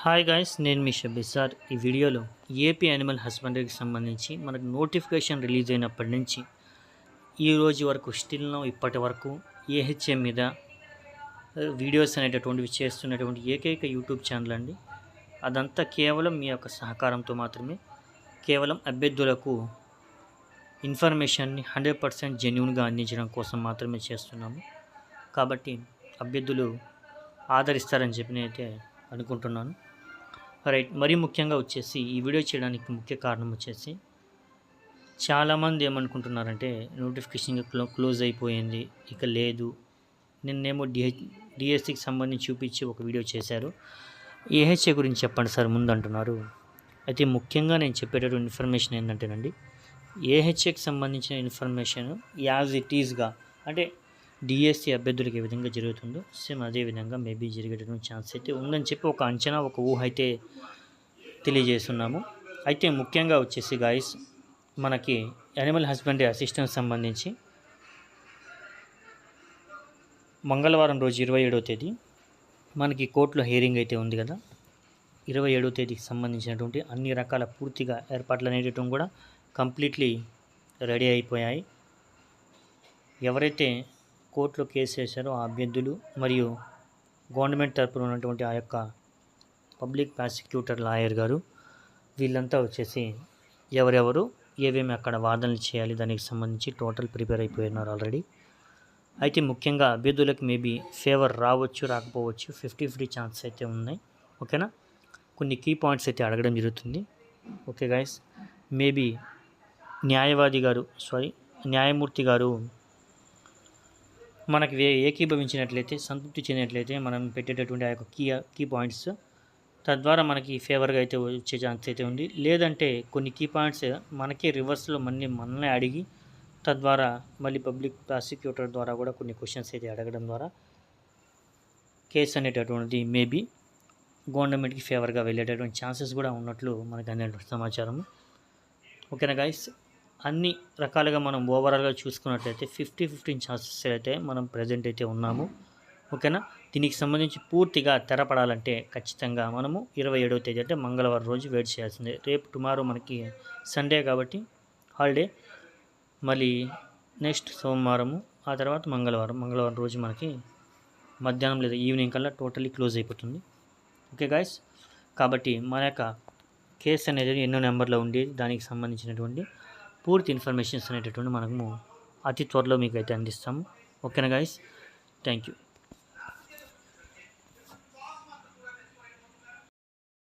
Hi guys నేను మీ Shabbir sir. ఈ వీడియోలో ఏపీ యానిమల్ హస్బెండరీకి సంబంధించి మనకు నోటిఫికేషన్ రిలీజ్ అయినప్పటి నుంచి ఈ రోజు వరకు స్టిల్నో ఇప్పటి వరకు ఏహెచ్ఎం మీద వీడియోస్ అనేటటువంటివి చేస్తున్నటువంటి ఏకైక యూట్యూబ్ ఛానల్ అండి. అదంతా కేవలం మీ యొక్క సహకారంతో మాత్రమే కేవలం అభ్యర్థులకు ఇన్ఫర్మేషన్ని హండ్రెడ్ పర్సెంట్ జెన్యున్గా అందించడం కోసం మాత్రమే చేస్తున్నాము. కాబట్టి అభ్యర్థులు ఆదరిస్తారని చెప్పినైతే అనుకుంటున్నాను. రైట్ మరీ ముఖ్యంగా వచ్చేసి ఈ వీడియో చేయడానికి ముఖ్య కారణం వచ్చేసి చాలామంది ఏమనుకుంటున్నారంటే నోటిఫికేషన్ క్లో క్లోజ్ అయిపోయింది ఇక లేదు. నిన్నేమో డిహెచ్ డిఎస్సికి సంబంధించి చూపించి ఒక వీడియో చేశారు. ఏహెచ్ఏ గురించి చెప్పండి సార్ ముందు అంటున్నారు. అయితే ముఖ్యంగా నేను చెప్పేటటువంటి ఇన్ఫర్మేషన్ ఏంటంటేనండి ఏహెచ్ఏకి సంబంధించిన ఇన్ఫర్మేషన్ యాజ్ ఇట్ ఈజ్గా అంటే డిఎస్సి అభ్యర్థులకు ఏ విధంగా జరుగుతుందో సేమ్ అదే విధంగా మేబీ జరిగేటటువంటి ఛాన్స్ అయితే ఉందని చెప్పి ఒక అంచనా ఒక ఊహ అయితే తెలియజేస్తున్నాము. అయితే ముఖ్యంగా వచ్చేసి గాయస్ మనకి యానిమల్ హస్బెండరీ అసిస్టెంట్ సంబంధించి మంగళవారం రోజు ఇరవై ఏడవ తేదీ మనకి కోర్టులో హియరింగ్ అయితే ఉంది కదా. ఇరవై ఏడవ తేదీకి సంబంధించినటువంటి అన్ని రకాల పూర్తిగా ఏర్పాట్లు అనేటటువంటి కూడా కంప్లీట్లీ రెడీ అయిపోయాయి. ఎవరైతే కోర్టులో కేసు వేశారో ఆ అభ్యర్థులు మరియు గవర్నమెంట్ తరపున ఉన్నటువంటి ఆ యొక్క పబ్లిక్ ప్రాసిక్యూటర్ లాయర్ గారు వీళ్ళంతా వచ్చేసి ఎవరెవరు ఏవేమి అక్కడ వాదనలు చేయాలి దానికి సంబంధించి టోటల్ ప్రిపేర్ అయిపోయినారు ఆల్రెడీ. అయితే ముఖ్యంగా అభ్యర్థులకు మేబీ ఫేవర్ రావచ్చు రాకపోవచ్చు ఫిఫ్టీ ఫిఫ్టీ ఛాన్స్ అయితే ఉన్నాయి. ఓకేనా? కొన్ని కీ పాయింట్స్ అయితే అడగడం జరుగుతుంది. ఓకే గాయస్ మేబీ న్యాయవాది గారు సారీ న్యాయమూర్తి గారు మనకి వే ఏకీభవించినట్లయితే సంతృప్తి చెందినట్లయితే మనం పెట్టేటటువంటి ఆ యొక్క కీ కీ పాయింట్స్ తద్వారా మనకి ఫేవర్గా అయితే వచ్చే ఛాన్స్ అయితే ఉంది. లేదంటే కొన్ని కీ పాయింట్స్ మనకే రివర్స్లో మళ్ళీ మనల్ని అడిగి తద్వారా మళ్ళీ పబ్లిక్ ప్రాసిక్యూటర్ ద్వారా కూడా కొన్ని క్వశ్చన్స్ అయితే అడగడం ద్వారా కేసు అనేటటువంటిది మేబీ గవర్నమెంట్కి ఫేవర్గా వెళ్ళేటటువంటి ఛాన్సెస్ కూడా ఉన్నట్లు మనకు అందినటువంటి సమాచారం ఓకేనా గాయస్ అన్ని రకాలుగా మనం ఓవరాల్గా చూసుకున్నట్లయితే ఫిఫ్టీ ఫిఫ్టీన్ ఛాన్సెస్ అయితే మనం ప్రజెంట్ అయితే ఉన్నాము. ఓకేనా? దీనికి సంబంధించి పూర్తిగా తెరపడాలంటే ఖచ్చితంగా మనము ఇరవై ఏడవ తేదీ అంటే మంగళవారం రోజు వెయిట్ చేయాల్సిందే. రేపు టుమారో మనకి సండే కాబట్టి హాలిడే మళ్ళీ నెక్స్ట్ సోమవారము ఆ తర్వాత మంగళవారం. మంగళవారం రోజు మనకి మధ్యాహ్నం లేదా ఈవినింగ్ కల్లా టోటలీ క్లోజ్ అయిపోతుంది. ఓకే గాయస్ కాబట్టి మన యొక్క కేసు అనేది ఎన్నో నెంబర్లో ఉండి దానికి సంబంధించినటువంటి పూర్తి ఇన్ఫర్మేషన్స్ అనేటటువంటి మనము అతి త్వరలో మీకు అయితే అందిస్తాము. ఓకేనా గాయస్ థ్యాంక్ యూ